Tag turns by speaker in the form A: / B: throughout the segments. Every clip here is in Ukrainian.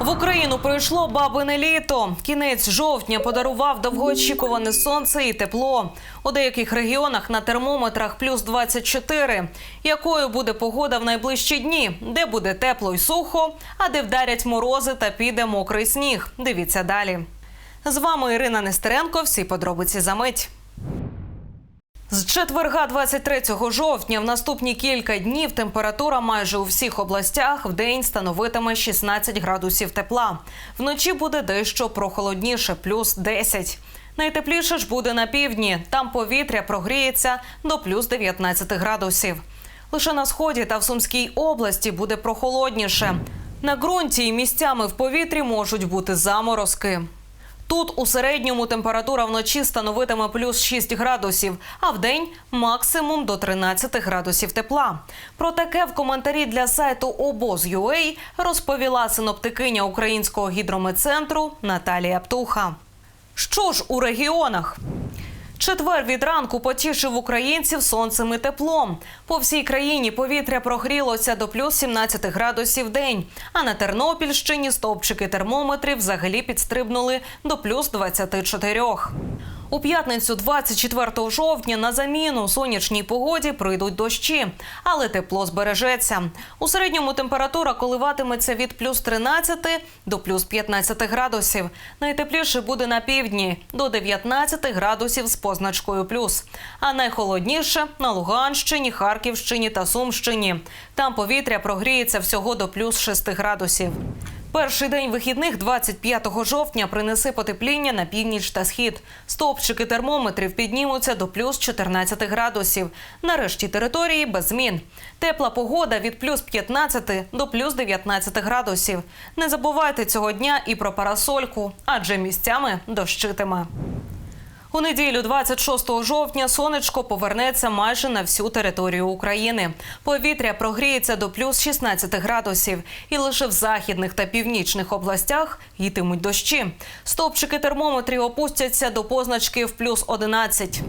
A: В Україну прийшло бабине літо. Кінець жовтня подарував довгоочікуване сонце і тепло. У деяких регіонах на термометрах плюс 24. Якою буде погода в найближчі дні? Де буде тепло й сухо, а де вдарять морози та піде мокрий сніг? Дивіться далі. З вами Ірина Нестеренко. Всі подробиці за мить. З четверга 23 жовтня в наступні кілька днів температура майже у всіх областях в день становитиме 16 градусів тепла. Вночі буде дещо прохолодніше, плюс 10. Найтепліше ж буде на півдні. Там повітря прогріється до плюс 19 градусів. Лише на сході та в Сумській області буде прохолодніше. На ґрунті і місцями в повітрі можуть бути заморозки. Тут у середньому температура вночі становитиме плюс 6 градусів, а в день максимум до 13 градусів тепла. Про таке в коментарі для сайту обоз.ua розповіла синоптикиня Українського гідрометцентру Наталія Птуха. Що ж у регіонах? Четвер від ранку потішив українців сонцем і теплом. По всій країні повітря прогрілося до плюс 17 градусів день. А на Тернопільщині стовпчики термометрів взагалі підстрибнули до плюс 24. У п'ятницю, 24 жовтня, на заміну сонячній погоді прийдуть дощі, але тепло збережеться. У середньому температура коливатиметься від плюс 13 до плюс 15 градусів. Найтепліше буде на півдні до 19 градусів з позначкою плюс. А найхолодніше на Луганщині, Харківщині та Сумщині. Там повітря прогріється всього до плюс 6 градусів. Перший день вихідних, 25 жовтня, принесе потепління на північ та схід. Стовпчики термометрів піднімуться до плюс 14 градусів. Нарешті території без змін. Тепла погода від плюс 15 до плюс 19 градусів. Не забувайте цього дня і про парасольку, адже місцями дощитиме. У неділю, 26 жовтня, сонечко повернеться майже на всю територію України. Повітря прогріється до плюс 16 градусів, і лише в західних та північних областях йтимуть дощі. Стовпчики термометрів опустяться до позначки в плюс 11.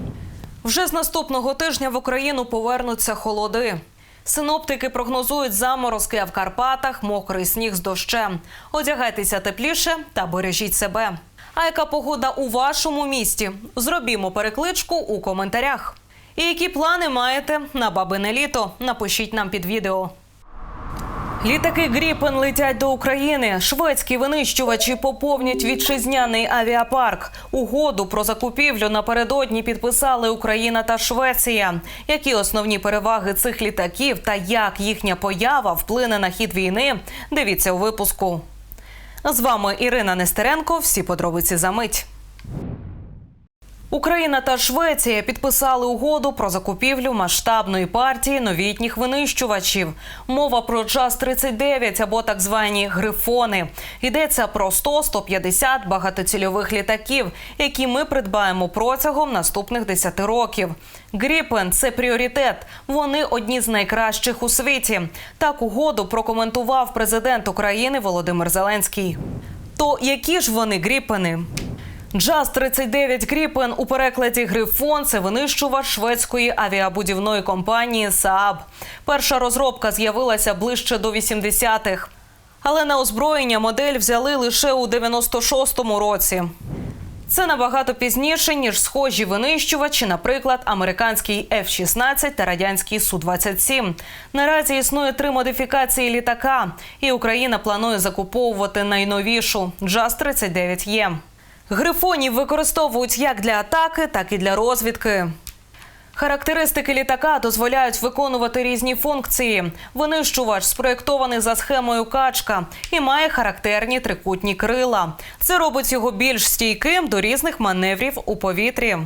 A: Вже з наступного тижня в Україну повернуться холоди. Синоптики прогнозують заморозки, а в Карпатах мокрий сніг з дощем. Одягайтеся тепліше та бережіть себе. А яка погода у вашому місті? Зробімо перекличку у коментарях. І які плани маєте на бабине літо? Напишіть нам під відео. Літаки Гріпен летять до України. Шведські винищувачі поповнять вітчизняний авіапарк. Угоду про закупівлю напередодні підписали Україна та Швеція. Які основні переваги цих літаків та як їхня поява вплине на хід війни? Дивіться у випуску. З вами Ірина Нестеренко. Всі подробиці за мить. Україна та Швеція підписали угоду про закупівлю масштабної партії новітніх винищувачів. Мова про джаз 39 або так звані грифони. Йдеться про 100-150 багатоцільових літаків, які ми придбаємо протягом наступних 10 років. Гріпен це пріоритет. Вони одні з найкращих у світі. Так угоду прокоментував президент України Володимир Зеленський. То які ж вони гріпени? Джаз 39 Гріпен у перекладі Грифон це винищувач шведської авіабудівної компанії Saab. Перша розробка з'явилася ближче до 80-х. Але на озброєння модель взяли лише у 96-му році. Це набагато пізніше, ніж схожі винищувачі, наприклад, американський F-16 та радянський Су-27. Наразі існує три модифікації літака, і Україна планує закуповувати найновішу Джаз-39Е. Грифонів використовують як для атаки, так і для розвідки. Характеристики літака дозволяють виконувати різні функції. Винищувач спроєктований за схемою качка і має характерні трикутні крила. Це робить його більш стійким до різних маневрів у повітрі.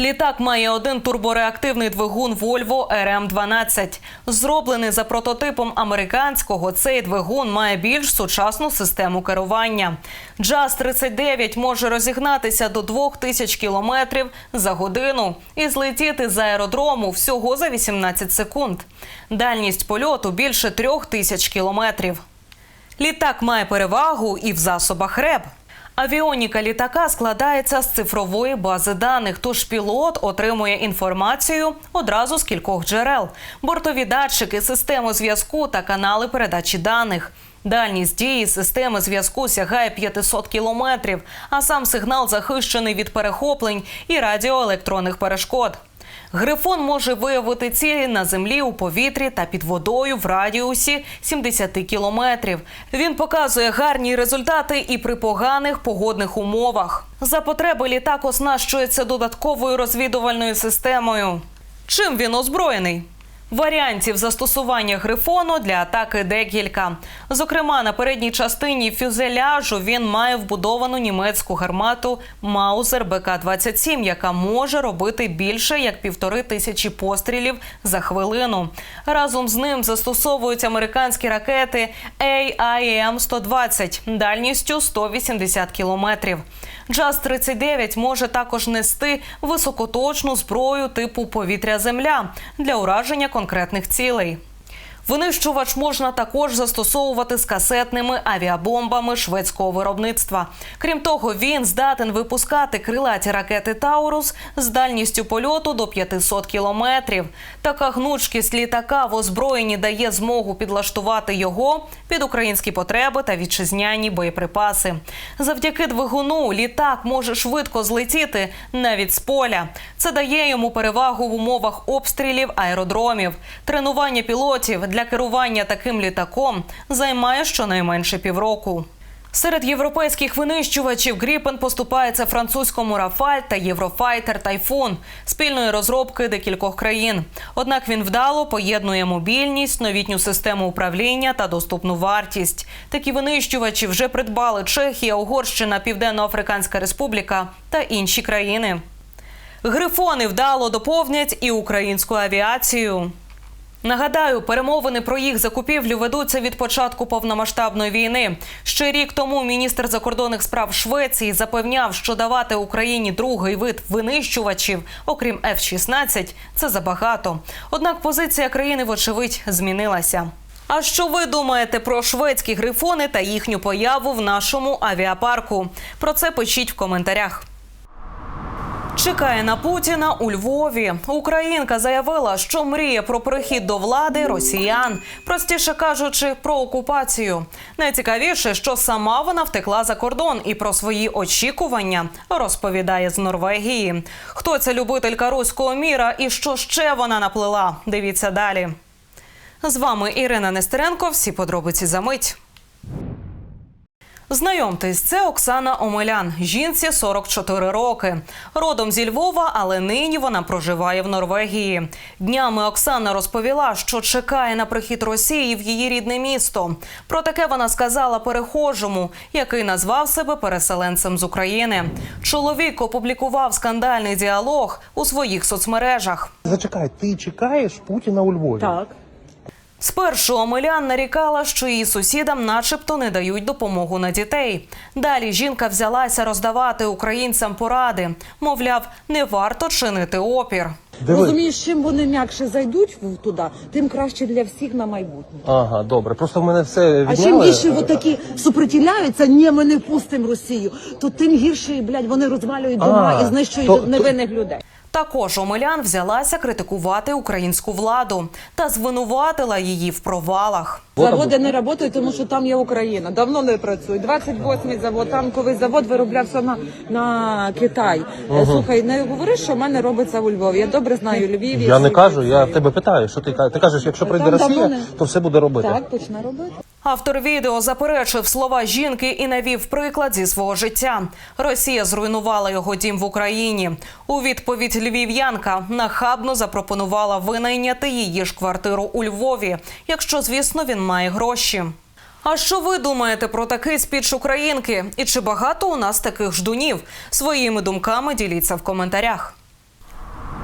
A: Літак має один турбореактивний двигун Volvo RM-12. Зроблений за прототипом американського, цей двигун має більш сучасну систему керування. Джаз-39 може розігнатися до 2000 кілометрів за годину і злетіти з аеродрому всього за 18 секунд. Дальність польоту більше 3000 кілометрів. Літак має перевагу і в засобах РЕБ. Авіоніка літака складається з цифрової бази даних, тож пілот отримує інформацію одразу з кількох джерел: бортові датчики, систему зв'язку та канали передачі даних. Дальність дії системи зв'язку сягає 500 кілометрів, а сам сигнал захищений від перехоплень і радіоелектронних перешкод. Грифон може виявити цілі на землі, у повітрі та під водою в радіусі 70 кілометрів. Він показує гарні результати і при поганих погодних умовах. За потреби літак оснащується додатковою розвідувальною системою. Чим він озброєний? Варіантів застосування грифону для атаки декілька. Зокрема, на передній частині фюзеляжу він має вбудовану німецьку гармату Маузер БК-27, яка може робити більше як півтори тисячі пострілів за хвилину. Разом з ним застосовують американські ракети AIM-120 дальністю 180 кілометрів. Джаз-39 може також нести високоточну зброю типу повітря-земля для ураження конкретних цілей. Винищувач можна також застосовувати з касетними авіабомбами шведського виробництва. Крім того, він здатен випускати крилаті ракети Таурус з дальністю польоту до 500 кілометрів. Така гнучкість літака в озброєнні дає змогу підлаштувати його під українські потреби та вітчизняні боєприпаси. Завдяки двигуну літак може швидко злетіти навіть з поля. Це дає йому перевагу в умовах обстрілів аеродромів. Тренування пілотів для керування таким літаком займає щонайменше півроку. Серед європейських винищувачів Гріпен поступається французькому Рафаль та Єврофайтер Тайфун спільної розробки декількох країн. Однак він вдало поєднує мобільність, новітню систему управління та доступну вартість. Такі винищувачі вже придбали Чехія, Угорщина, Південно-Африканська Республіка та інші країни. Грифони вдало доповнять і українську авіацію. Нагадаю, перемовини про їх закупівлю ведуться від початку повномасштабної війни. Ще рік тому міністр закордонних справ Швеції запевняв, що давати Україні другий вид винищувачів, окрім F-16, це забагато. Однак позиція країни, вочевидь, змінилася. А що ви думаєте про шведські грифони та їхню появу в нашому авіапарку? Про це пишіть в коментарях. Чекає на Путіна у Львові. Українка заявила, що мріє про прихід до влади росіян, простіше кажучи, про окупацію. Найцікавіше, що сама вона втекла за кордон і про свої очікування розповідає з Норвегії. Хто ця любителька руського міра і що ще вона наплела? Дивіться далі. З вами Ірина Нестеренко. Всі подробиці за мить. Знайомтесь, це Оксана Омелян. Жінці 44 роки. Родом зі Львова, але нині вона проживає в Норвегії. Днями Оксана розповіла, що чекає на прихід Росії в її рідне місто. Про таке вона сказала перехожому, який назвав себе переселенцем з України. Чоловік опублікував скандальний діалог у своїх соцмережах.
B: Зачекай, ти чекаєш Путіна у Львові?
C: Так.
A: Спершу Омелян нарікала, що її сусідам, начебто, не дають допомогу на дітей. Далі жінка взялася роздавати українцям поради. Мовляв, не варто чинити опір.
B: Диви.
C: Розумієш, чим вони м'якше зайдуть в- туди, тим краще для всіх на майбутнє.
B: Ага, добре. Просто в мене все
C: А чим
B: відняли.
C: більше отакі супротивляються, ні, ми не впустимо Росію, то тим гірше, блядь, вони розвалюють дома
B: А,
C: і знищують
B: то- то-
C: невинних людей.
A: Також Омелян взялася критикувати українську владу та звинуватила її в провалах.
C: Заводи не працюють, тому що там є Україна. Давно не працюють. 28-й завод, танковий завод вироблявся на, на Китай. Е, Слухай, не говори, що в мене робиться у Львові. Я добре знаю Львів.
B: Я не кажу, я тебе питаю, що ти кажеш. Ти кажеш, якщо прийде
C: Там
B: Росія,
C: не-
B: то все буде робити.
C: Так, почне робити.
A: Автор відео заперечив слова жінки і навів приклад зі свого життя. Росія зруйнувала його дім в Україні. У відповідь львів'янка нахабно запропонувала винайняти її ж квартиру у Львові, якщо, звісно, він має гроші. А що ви думаєте про такий спіч українки? І чи багато у нас таких ждунів? Своїми думками діліться в коментарях.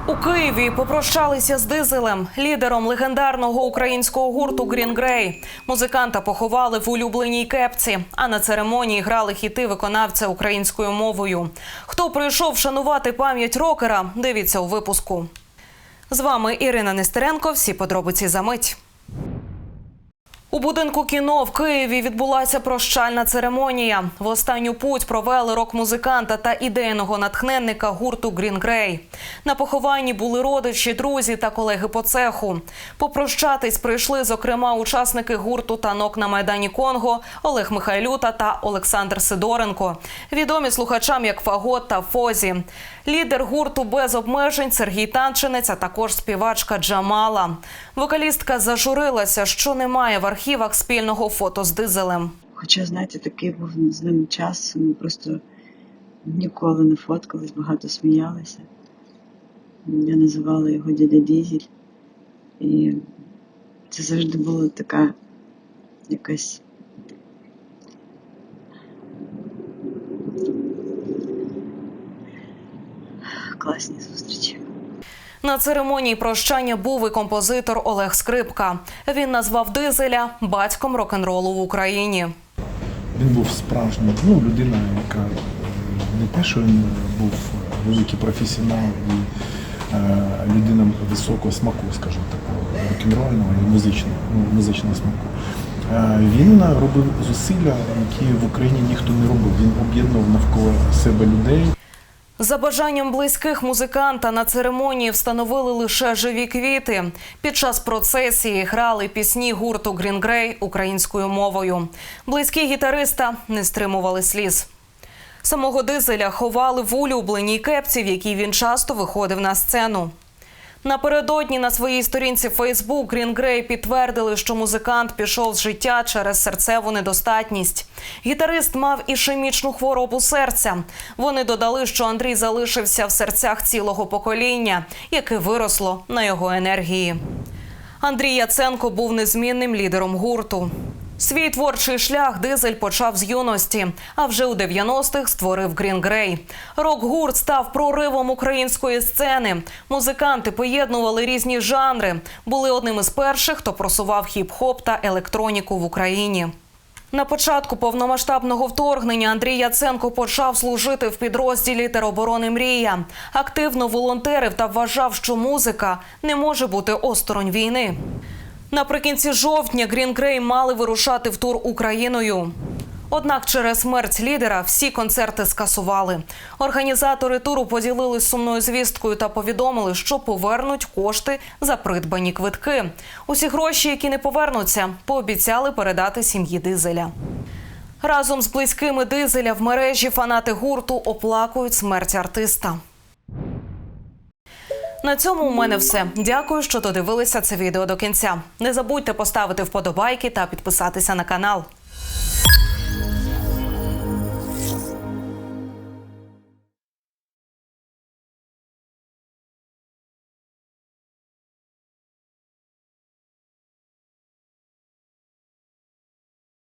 A: У Києві попрощалися з дизелем, лідером легендарного українського гурту Грін Грей. Музиканта поховали в улюбленій кепці, а на церемонії грали хіти виконавця українською мовою. Хто прийшов шанувати пам'ять рокера? Дивіться у випуску. З вами Ірина Нестеренко. Всі подробиці за мить. У будинку кіно в Києві відбулася прощальна церемонія. В останню путь провели рок-музиканта та ідейного натхненника гурту Green Grey. На похованні були родичі, друзі та колеги по цеху. Попрощатись прийшли, зокрема, учасники гурту танок на майдані Конго Олег Михайлюта та Олександр Сидоренко. Відомі слухачам як Фагот та Фозі. Лідер гурту без обмежень Сергій Танчинець, а також співачка Джамала. Вокалістка зажурилася, що немає в архівах спільного фото з дизелем.
D: Хоча, знаєте, такий був з ним час, ми просто ніколи не фоткались, багато сміялися. Я називала його дядя Дізель. І це завжди була така якась. Класні зустрічі.
A: На церемонії прощання був і композитор Олег Скрипка. Він назвав дизеля батьком рок-н-ролу в Україні.
E: Він був справжній, ну, людина, яка е, не те, що він був великий професіонал і е, людина високого смаку, скажімо такого, рок-н-рольного і музичного, ну, музичного смаку. Е, він робив зусилля, які в Україні ніхто не робив. Він об'єднував навколо себе людей.
A: За бажанням близьких музиканта на церемонії встановили лише живі квіти. Під час процесії грали пісні гурту Грінгрей українською мовою. Близькі гітариста не стримували сліз. Самого дизеля ховали в улюбленій кепці, в якій він часто виходив на сцену. Напередодні на своїй сторінці Фейсбук Grey підтвердили, що музикант пішов з життя через серцеву недостатність. Гітарист мав ішемічну хворобу серця. Вони додали, що Андрій залишився в серцях цілого покоління, яке виросло на його енергії. Андрій Яценко був незмінним лідером гурту. Свій творчий шлях дизель почав з юності, а вже у 90-х створив Green Grey. Рок-гурт став проривом української сцени. Музиканти поєднували різні жанри. Були одним із перших, хто просував хіп-хоп та електроніку в Україні. На початку повномасштабного вторгнення Андрій Яценко почав служити в підрозділі тероборони Мрія. Активно волонтерив та вважав, що музика не може бути осторонь війни. Наприкінці жовтня Green Grey мали вирушати в тур Україною. Однак через смерть лідера всі концерти скасували. Організатори туру поділились сумною звісткою та повідомили, що повернуть кошти за придбані квитки. Усі гроші, які не повернуться, пообіцяли передати сім'ї дизеля. Разом з близькими дизеля в мережі фанати гурту оплакують смерть артиста. На цьому у мене все. Дякую, що додивилися це відео до кінця. Не забудьте поставити вподобайки та підписатися на канал.